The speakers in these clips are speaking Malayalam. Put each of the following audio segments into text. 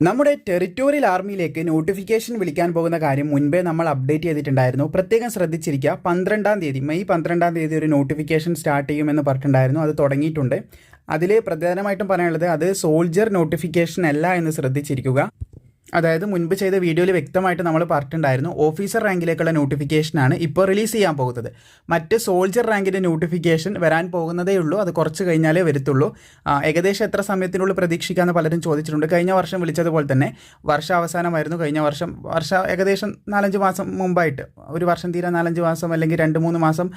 നമ്മുടെ ടെറിറ്റോറിയൽ ആർമിയിലേക്ക് നോട്ടിഫിക്കേഷൻ വിളിക്കാൻ പോകുന്ന കാര്യം മുൻപേ നമ്മൾ അപ്ഡേറ്റ് ചെയ്തിട്ടുണ്ടായിരുന്നു. പ്രത്യേകം ശ്രദ്ധിച്ചിരിക്കുക. പന്ത്രണ്ടാം തീയതി മെയ് പന്ത്രണ്ടാം തീയതി ഒരു നോട്ടിഫിക്കേഷൻ സ്റ്റാർട്ട് ചെയ്യുമെന്ന് പറഞ്ഞിട്ടുണ്ടായിരുന്നു. അത് തുടങ്ങിയിട്ടുണ്ട്. അതിൽ പ്രധാനമായിട്ടും പറയാനുള്ളത് അത് സോൾജർ നോട്ടിഫിക്കേഷൻ അല്ല എന്ന് ശ്രദ്ധിച്ചിരിക്കുക. അതായത് മുൻപ് ചെയ്ത വീഡിയോയിൽ വ്യക്തമായിട്ട് നമ്മൾ പറഞ്ഞിട്ടുണ്ടായിരുന്നു ഓഫീസർ റാങ്കിലേക്കുള്ള നോട്ടിഫിക്കേഷനാണ് ഇപ്പോൾ റിലീസ് ചെയ്യാൻ പോകുന്നത്. മറ്റ് സോൾജർ റാങ്കിന്റെ നോട്ടിഫിക്കേഷൻ വരാൻ പോകുന്നതേ ഉള്ളൂ അത് കുറച്ച് കഴിഞ്ഞാലേ വരത്തുള്ളൂ. ഏകദേശം എത്ര സമയത്തിനുള്ളിൽ പ്രതീക്ഷിക്കാമെന്ന് പലരും ചോദിച്ചിട്ടുണ്ട്. കഴിഞ്ഞ വർഷം വിളിച്ചതുപോലെ തന്നെ വർഷാവസാനമായിരുന്നു. കഴിഞ്ഞ വർഷം വർഷ ഏകദേശം നാലഞ്ച് മാസം മുമ്പായിട്ട് ഒരു വർഷം തീരാ നാലഞ്ച് മാസം അല്ലെങ്കിൽ രണ്ട് മൂന്ന് മാസം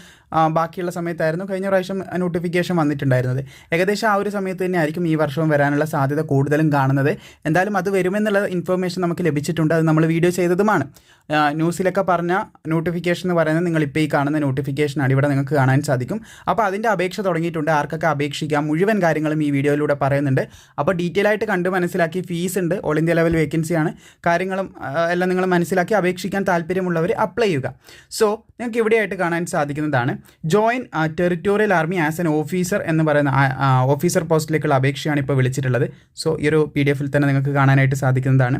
ബാക്കിയുള്ള സമയത്തായിരുന്നു കഴിഞ്ഞ പ്രാവശ്യം നോട്ടിഫിക്കേഷൻ വന്നിട്ടുണ്ടായിരുന്നത്. ഏകദേശം ആ ഒരു സമയത്ത് തന്നെ ആയിരിക്കും ഈ വർഷവും വരാനുള്ള സാധ്യത കൂടുതലും കാണുന്നത്. എന്തായാലും അത് വരുമെന്നുള്ള ഇൻഫർമേഷൻ നമുക്ക് ലഭിച്ചിട്ടുണ്ട്. അത് നമ്മൾ വീഡിയോ ചെയ്തതുമാണ്. ന്യൂസിലൊക്കെ പറഞ്ഞ നോട്ടിഫിക്കേഷൻ എന്ന് പറയുന്നത് നിങ്ങൾ ഇപ്പോൾ ഈ കാണുന്ന നോട്ടിഫിക്കേഷനാണ് ഇവിടെ നിങ്ങൾക്ക് കാണാൻ സാധിക്കും. അപ്പോൾ അതിന്റെ അപേക്ഷ തുടങ്ങിയിട്ടുണ്ട്. ആർക്കൊക്കെ അപേക്ഷിക്കാം. മുഴുവൻ കാര്യങ്ങളും ഈ വീഡിയോയിലൂടെ പറയുന്നുണ്ട്. അപ്പോൾ ഡീറ്റെയിൽ ആയിട്ട് കണ്ട് മനസ്സിലാക്കി ഫീസ് ഉണ്ട്. ഓൾ ഇന്ത്യ ലെവൽ വേക്കൻസിയാണ് കാര്യങ്ങളും എല്ലാം നിങ്ങൾ മനസ്സിലാക്കി അപേക്ഷിക്കാൻ താല്പര്യമുള്ളവർ അപ്ലൈ ചെയ്യുക. സോ നിങ്ങൾക്ക് ഇവിടെയായിട്ട് കാണാൻ സാധിക്കുന്നതാണ്. Join territorial army as an officer എന്ന് പറയുന്ന ഓഫീസർ പോസ്റ്റിലേക്കുള്ള അപേക്ഷയാണ് ഇപ്പോൾ വിളിച്ചിട്ടുള്ളത്. സോ ഈ ഒരു പി ഡി എഫിൽ തന്നെ നിങ്ങൾക്ക് കാണാനായിട്ട് സാധിക്കുന്നതാണ്.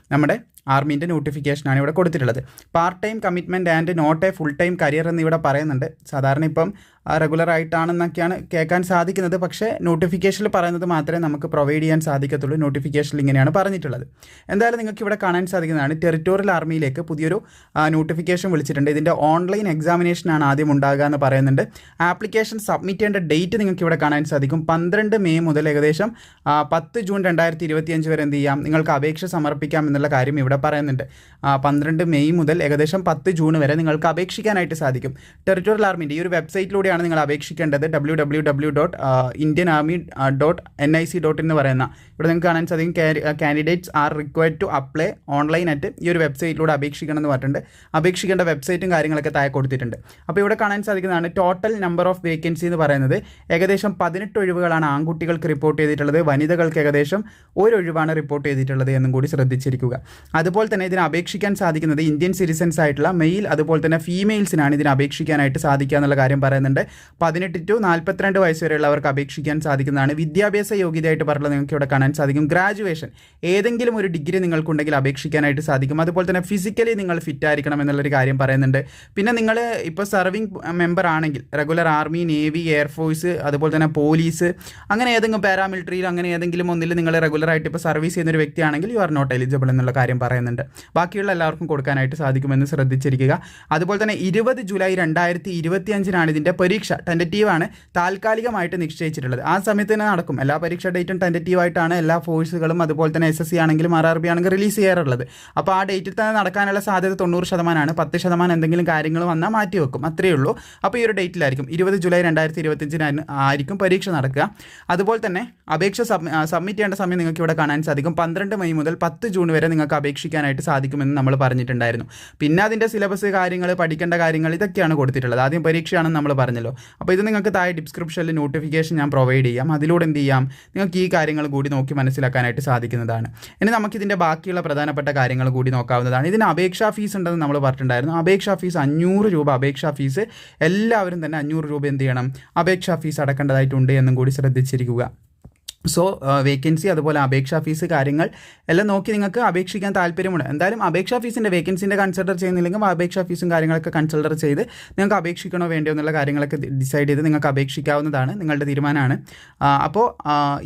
നമ്മുടെ ആർമീന്റെ നോട്ടിഫിക്കേഷനാണ് ഇവിടെ കൊടുത്തിട്ടുള്ളത്. Part time commitment and not a full time career എന്ന് ഇവിടെ പറയുന്നുണ്ട്. സാധാരണ ഇപ്പം റെഗുലർ ആയിട്ടാണെന്നൊക്കെയാണ് കേൾക്കാൻ സാധിക്കുന്നത്. പക്ഷേ നോട്ടിഫിക്കേഷനിൽ പറയുന്നത് മാത്രമേ നമുക്ക് പ്രൊവൈഡ് ചെയ്യാൻ സാധിക്കത്തുള്ളൂ. നോട്ടിഫിക്കേഷനിൽ ഇങ്ങനെയാണ് പറഞ്ഞിട്ടുള്ളത്. എന്തായാലും നിങ്ങൾക്ക് ഇവിടെ കാണാൻ സാധിക്കുന്നതാണ് ടെറിറ്റോറിയൽ ആർമിയിലേക്ക് പുതിയൊരു നോട്ടിഫിക്കേഷൻ വിളിച്ചിട്ടുണ്ട്. ഇതിന്റെ ഓൺലൈൻ എക്സാമിനേഷനാണ് ആദ്യം ഉണ്ടാകുക എന്ന് പറയുന്നുണ്ട്. ആപ്ലിക്കേഷൻ സബ്മിറ്റ് ചെയ്യേണ്ട ഡേറ്റ് നിങ്ങൾക്ക് ഇവിടെ കാണാൻ സാധിക്കും. പന്ത്രണ്ട് മെയ് മുതൽ ഏകദേശം പത്ത് ജൂൺ രണ്ടായിരത്തി ഇരുപത്തിയഞ്ച് വരെ എന്ത് ചെയ്യാം? നിങ്ങൾക്ക് അപേക്ഷ സമർപ്പിക്കാം കാര്യം ഇവിടെ പറയുന്നുണ്ട്. പന്ത്രണ്ട് മെയ് മുതൽ ഏകദേശം പത്ത് ജൂൺ വരെ നിങ്ങൾക്ക് അപേക്ഷിക്കാനായിട്ട് സാധിക്കും. ടെറിറ്റോറിയൽ ആർമിന്റെ ഈ ഒരു വെബ്സൈറ്റിലൂടെയാണ് നിങ്ങൾ അപേക്ഷിക്കേണ്ടത്. W W W dot Indian army dot N I C dot എന്ന് പറയുന്ന. ഇവിടെ നിങ്ങൾക്ക് കാണാൻ സാധിക്കും candidates are required to apply online ആയിട്ട് ഈ ഒരു വെബ്സൈറ്റിലൂടെ അപേക്ഷിക്കണം എന്ന് പറഞ്ഞിട്ടുണ്ട്. അപേക്ഷിക്കേണ്ട വെബ്സൈറ്റും കാര്യങ്ങളൊക്കെ താഴെ കൊടുത്തിട്ടുണ്ട്. അപ്പോൾ ഇവിടെ കാണാൻ സാധിക്കുന്നതാണ് ടോട്ടൽ നമ്പർ ഓഫ് വേക്കൻസി എന്ന് പറയുന്നത്. ഏകദേശം പതിനെട്ട് ഒഴിവുകളാണ് ആൺകുട്ടികൾക്ക് റിപ്പോർട്ട് ചെയ്തിട്ടുള്ളത്. വനിതകൾക്ക് ഏകദേശം ഒരു ഒഴിവാണ് റിപ്പോർട്ട് ചെയ്തിട്ടുള്ളത് എന്നും കൂടി ശ്രദ്ധിച്ചിരിക്കുക. അതുപോലെ തന്നെ ഇതിന് അപേക്ഷിക്കാൻ സാധിക്കുന്നത് ഇന്ത്യൻ സിറ്റിസൻസ് ആയിട്ടുള്ള മെയിൽ അതുപോലെ തന്നെ ഫീമെയിൽസിനാണ് ഇതിന് അപേക്ഷിക്കാനായിട്ട് സാധിക്കുക എന്നുള്ള കാര്യം പറയുന്നുണ്ട്. പതിനെട്ട് ടു നാൽപ്പത്തിരണ്ട് വയസ്സ് വരെയുള്ളവർക്ക് അപേക്ഷിക്കാൻ സാധിക്കുന്നതാണ്. വിദ്യാഭ്യാസ യോഗ്യതയായിട്ട് പറഞ്ഞത് നിങ്ങൾക്ക് ഇവിടെ കാണാൻ സാധിക്കും. ഗ്രാജുവേഷൻ ഏതെങ്കിലും ഒരു ഡിഗ്രി നിങ്ങൾക്കുണ്ടെങ്കിൽ അപേക്ഷിക്കാനായിട്ട് സാധിക്കും. അതുപോലെ തന്നെ ഫിസിക്കലി നിങ്ങൾ ഫിറ്റ് ആയിരിക്കണം എന്നുള്ളൊരു കാര്യം പറയുന്നുണ്ട്. പിന്നെ നിങ്ങൾ ഇപ്പോൾ സർവിങ് മെമ്പർ ആണെങ്കിൽ regular army navy air force അതുപോലെ തന്നെ പോലീസ് അങ്ങനെ ഏതെങ്കിലും പാരാമിലിറ്ററിയിൽ അങ്ങനെ ഏതെങ്കിലും ഒന്നിൽ നിങ്ങൾ റെഗുലറായിട്ട് ഇപ്പോൾ സർവീസ് ചെയ്യുന്ന ഒരു വ്യക്തിയാണെങ്കിൽ യു ആർ നോട്ട് എലിജിബിൾ എന്നുള്ള കാര്യം പറയുന്നുണ്ട്. ബാക്കിയുള്ള എല്ലാവർക്കും കൊടുക്കാനായിട്ട് സാധിക്കുമെന്ന് ശ്രദ്ധിച്ചിരിക്കുക. അതുപോലെ തന്നെ ഇരുപത് ജൂലൈ രണ്ടായിരത്തി ഇരുപത്തി അഞ്ചിനാണ് ഇതിന്റെ പരീക്ഷ ടെന്ററ്റീവാണ് താൽക്കാലികമായിട്ട് നിശ്ചയിച്ചിട്ടുള്ളത്. ആ സമയത്ത് തന്നെ നടക്കും. എല്ലാ പരീക്ഷ ഡേറ്റും ടെന്ററ്റീവായിട്ടാണ് എല്ലാ ഫോഴ്സുകളും അതുപോലെ തന്നെ എസ് എസ് സി ആണെങ്കിലും ആർ ആർ ബി ആണെങ്കിലും റിലീസ് ചെയ്യാറുള്ളത്. അപ്പോൾ ആ ഡേറ്റിൽ തന്നെ നടക്കാനുള്ള സാധ്യത തൊണ്ണൂറ് ശതമാനമാണ്. പത്ത് ശതമാനം എന്തെങ്കിലും കാര്യങ്ങൾ വന്നാൽ മാറ്റി വെക്കും. അത്രയേ ഉള്ളൂ. അപ്പോൾ ഈ ഒരു ഡേറ്റിലായിരിക്കും ഇരുപത് ജൂലൈ രണ്ടായിരത്തി ഇരുപത്തഞ്ചിന് ആയിരിക്കും പരീക്ഷ നടക്കുക. അതുപോലെ തന്നെ അപേക്ഷ സബ്മിറ്റ് ചെയ്യേണ്ട സമയം നിങ്ങൾക്ക് ഇവിടെ കാണാൻ സാധിക്കും. പന്ത്രണ്ട് മെയ് മുതൽ പത്ത് ജൂൺ വരെ നിങ്ങൾക്ക് അപേക്ഷിക്കാനായിട്ട് സാധിക്കുമെന്ന് നമ്മൾ പറഞ്ഞിട്ടുണ്ടായിരുന്നു. പിന്നെ അതിന്റെ സിലബസ് കാര്യങ്ങൾ പഠിക്കേണ്ട കാര്യങ്ങൾ ഇതൊക്കെയാണ് കൊടുത്തിട്ടുള്ളത്. ആദ്യം പരീക്ഷയാണെന്ന് നമ്മൾ പറഞ്ഞല്ലോ. അപ്പോൾ ഇത് നിങ്ങൾക്ക് താഴെ ഡിസ്ക്രിപ്ഷനിൽ നോട്ടിഫിക്കേഷൻ ഞാൻ പ്രൊവൈഡ് ചെയ്യാം. അതിലൂടെ എന്ത് ചെയ്യാം? നിങ്ങൾക്ക് ഈ കാര്യങ്ങൾ കൂടി നോക്കി മനസ്സിലാക്കാനായിട്ട് സാധിക്കുന്നതാണ്. ഇനി നമുക്കിതിന്റെ ബാക്കിയുള്ള പ്രധാനപ്പെട്ട കാര്യങ്ങൾ കൂടി നോക്കാവുന്നതാണ്. ഇതിന് അപേക്ഷാ ഫീസ് ഉണ്ടെന്ന് നമ്മൾ പറഞ്ഞിട്ടുണ്ടായിരുന്നു. അപേക്ഷാ ഫീസ് അഞ്ഞൂറ് രൂപ. അപേക്ഷാ ഫീസ് എല്ലാവരും തന്നെ അഞ്ഞൂറ് രൂപ എന്ത് ചെയ്യണം? അപേക്ഷാ ഫീസ് അടക്കേണ്ടതായിട്ടുണ്ട് എന്നും കൂടി ശ്രദ്ധിച്ചിരിക്കുക. സോ വേക്കൻസി അതുപോലെ അപേക്ഷാ ഫീസ് കാര്യങ്ങൾ എല്ലാം നോക്കി നിങ്ങൾക്ക് അപേക്ഷിക്കാൻ താല്പര്യമുണ്ട്. എന്തായാലും അപേക്ഷാ ഫീസിന്റെ വേക്കൻസിന്റെ കൺസിഡർ ചെയ്യുന്നില്ലെങ്കിൽ അപേക്ഷാ ഫീസും കാര്യങ്ങളൊക്കെ കൺസിഡർ ചെയ്ത് നിങ്ങൾക്ക് അപേക്ഷിക്കണോ വേണ്ടോ എന്നുള്ള കാര്യങ്ങളൊക്കെ ഡിസൈഡ് ചെയ്ത് നിങ്ങൾക്ക് അപേക്ഷിക്കാവുന്നതാണ് നിങ്ങളുടെ തീരുമാനമാണ്. അപ്പോൾ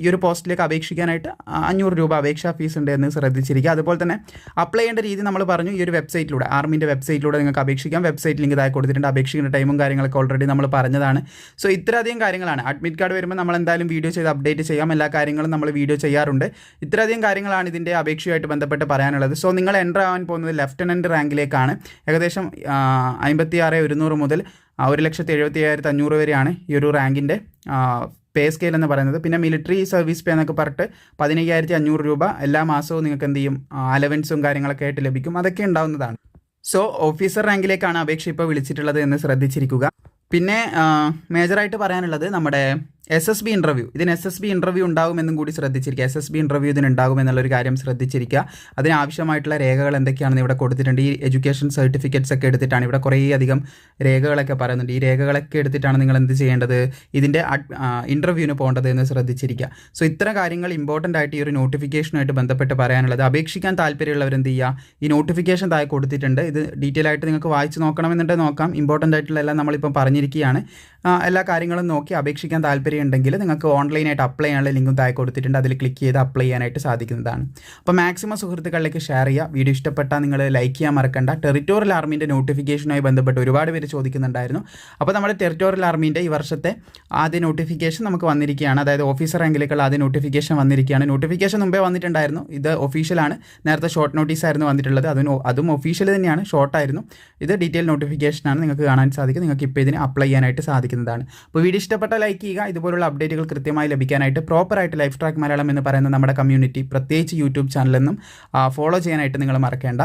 ഈ ഒരു പോസ്റ്റിലേക്ക് അപേക്ഷിക്കാനായിട്ട് അഞ്ഞൂറ് രൂപ അപേക്ഷാ ഫീസ് ഉണ്ട് എന്ന് ശ്രദ്ധിച്ചിരിക്കുക. അതുപോലെ തന്നെ അപ്ലൈ ചെയ്യേണ്ട രീതി നമ്മൾ പറഞ്ഞു ഈ ഒരു വെബ്സൈറ്റിലൂടെ ആർമിന്റെ വെബ്സൈറ്റിലൂടെ നിങ്ങൾക്ക് അപേക്ഷിക്കാം. വെബ്സൈറ്റ് ലിങ്ക് ഇതായി കൊടുത്തിട്ടുണ്ട്. അപേക്ഷിക്കുന്ന ടൈമും കാര്യങ്ങളൊക്കെ ഓൾറെഡി നമ്മൾ പറഞ്ഞതാണ്. സോ ഇത്രയധികം കാര്യങ്ങളാണ്. അഡ്മിറ്റ് കാർഡ് വരുമ്പോൾ നമ്മൾ എന്തായാലും വീഡിയോ ചെയ്ത് അപ്ഡേറ്റ് ചെയ്യാം. എല്ലാ കാര്യങ്ങളും നമ്മൾ വീഡിയോ ചെയ്യാറുണ്ട്. ഇത്രയധികം കാര്യങ്ങളാണ് ഇതിന്റെ അപേക്ഷയുമായിട്ട് ബന്ധപ്പെട്ട് പറയാനുള്ളത്. സോ നിങ്ങൾ എന്റർ ആവാൻ പോകുന്നത് ലെഫ്റ്റനന്റ് റാങ്കിലേക്കാണ്. ഏകദേശം അമ്പത്തി ആറ് ഒരുന്നൂറ് മുതൽ ഒരു ലക്ഷത്തി എഴുപത്തി അയ്യായിരത്തി അഞ്ഞൂറ് വരെയാണ് ഈ ഒരു റാങ്കിന്റെ പേ സ്കെയിൽ എന്ന് പറയുന്നത്. പിന്നെ മിലിറ്ററി സർവീസ് പേ എന്നൊക്കെ പറഞ്ഞിട്ട് പതിനയ്യായിരത്തി അഞ്ഞൂറ് രൂപ എല്ലാ മാസവും നിങ്ങൾക്ക് എന്ത് ചെയ്യും? അലവൻസും കാര്യങ്ങളൊക്കെ ആയിട്ട് ലഭിക്കും. അതൊക്കെ ഉണ്ടാവുന്നതാണ്. സോ ഓഫീസർ റാങ്കിലേക്കാണ് അപേക്ഷ ഇപ്പോൾ വിളിച്ചിട്ടുള്ളത് എന്ന് ശ്രദ്ധിച്ചിരിക്കുക. പിന്നെ മേജറായിട്ട് പറയാനുള്ളത് നമ്മുടെ എസ് എസ് ബി ഇന്റർവ്യൂ ഇതിന് എസ് എസ് ബി ഇന്റർവ്യൂ ഉണ്ടാകുമെന്നും കൂടി ശ്രദ്ധിച്ചിരിക്കുക. എസ് എസ് ബി ഇന്റർവ്യൂ ഇതിന് ഉണ്ടാകും എന്നുള്ളൊരു കാര്യം ശ്രദ്ധിച്ചിരിക്കുക. അതിനാവശ്യമായിട്ടുള്ള രേഖകൾ എന്തൊക്കെയാണെന്ന് ഇവിടെ കൊടുത്തിട്ടുണ്ട്. ഈ എഡ്യൂക്കേഷൻ സർട്ടിഫിക്കറ്റ്സ് ഒക്കെ എടുത്തിട്ടാണ് ഇവിടെ കുറേയധികം രേഖകളൊക്കെ പറയുന്നുണ്ട്. ഈ രേഖകളൊക്കെ എടുത്തിട്ടാണ് നിങ്ങൾ എന്ത് ചെയ്യേണ്ടത്? ഇതിന്റെ ഇന്റർവ്യൂവിന് പോകേണ്ടത് എന്ന് ശ്രദ്ധിച്ചിരിക്കുക. സോ ഇത്ര കാര്യങ്ങൾ ഇമ്പോർട്ടന്റ് ആയിട്ട് ഈ ഒരു നോട്ടിഫിക്കേഷനുമായിട്ട് ബന്ധപ്പെട്ട് പറയാനുള്ളത്. അപേക്ഷിക്കാൻ താല്പര്യമുള്ളവർ എന്ത് ചെയ്യുക? ഈ നോട്ടിഫിക്കേഷൻ താഴെ കൊടുത്തിട്ടുണ്ട്. ഇത് ഡീറ്റെയിൽ ആയിട്ട് നിങ്ങൾക്ക് വായിച്ച് നോക്കണമെന്നുണ്ടെങ്കിൽ നോക്കാം. ഇമ്പോർട്ടന്റ് ആയിട്ടുള്ള എല്ലാം നമ്മളിപ്പം പറഞ്ഞിരിക്കുകയാണ്. എല്ലാ കാര്യങ്ങളും നോക്കി അപേക്ഷിക്കാൻ താല്പര്യം ഉണ്ടെങ്കിൽ നിങ്ങൾക്ക് ഓൺലൈനായിട്ട് അപ്ലൈ ചെയ്യാനുള്ള ലിങ്കും താഴെ കൊടുത്തിട്ടുണ്ട്. അതിൽ ക്ലിക്ക് ചെയ്ത് അപ്ലൈ ചെയ്യാനായിട്ട് സാധിക്കുന്നതാണ്. അപ്പോൾ മാക്സിമം സുഹൃത്തുക്കളിലേക്ക് ഷെയർ ചെയ്യുക. വീഡിയോ ഇഷ്ടപ്പെട്ടാൽ നിങ്ങൾ ലൈക്ക് ചെയ്യാൻ മറക്കണ്ട. ടെറിറ്റോറിയൽ ആർമീന്റെ നോട്ടിഫിക്കേഷനുമായി ബന്ധപ്പെട്ട് ഒരുപാട് പേര് ചോദിക്കുന്നുണ്ടായിരുന്നു. അപ്പോൾ നമ്മുടെ ടെറിറ്റോറിയൽ ആർമീന്റെ ഈ വർഷത്തെ ആദ്യ നോട്ടിഫിക്കേഷൻ നമുക്ക് വന്നിരിക്കുകയാണ്. അതായത് ഓഫീസർ റാങ്കിലേക്കുള്ള ആദ്യ നോട്ടിഫിക്കേഷൻ വന്നിരിക്കുകയാണ്. നോട്ടിഫിക്കേഷൻ മുമ്പേ വന്നിട്ടുണ്ടായിരുന്നു. ഇത് ഒഫീഷ്യലാണ് നേരത്തെ ഷോർട്ട് നോട്ടീസ് ആയിരുന്നു വന്നിട്ടുള്ളത്. അതിന് അതും ഒഫീഷ്യൽ തന്നെയാണ്. ഷോർട്ടായിരുന്നു ഇത് ഡീറ്റെയിൽ നോട്ടിഫിക്കേഷനാണ് നിങ്ങൾക്ക് കാണാൻ സാധിക്കും. നിങ്ങൾക്ക് ഇപ്പോൾ ഇതിന് അപ്ലൈ ചെയ്യാനായിട്ട് സാധിക്കുന്നതാണ്. അപ്പോൾ വീഡിയോ ഇഷ്ടപ്പെട്ട ലൈക്ക് ചെയ്യുക. ഇതുപോലുള്ള അപ്ഡേറ്റുകൾ കൃത്യമായി ലഭിക്കാനായിട്ട് പ്രോപ്പറായിട്ട് ലൈഫ് ട്രാക്ക് മലയാളം എന്ന് പറയുന്ന നമ്മുടെ കമ്മ്യൂണിറ്റി പ്രത്യേകിച്ച് യൂട്യൂബ് ചാനലെന്നും ഫോളോ ചെയ്യാനായിട്ട് നിങ്ങൾ മറക്കേണ്ട.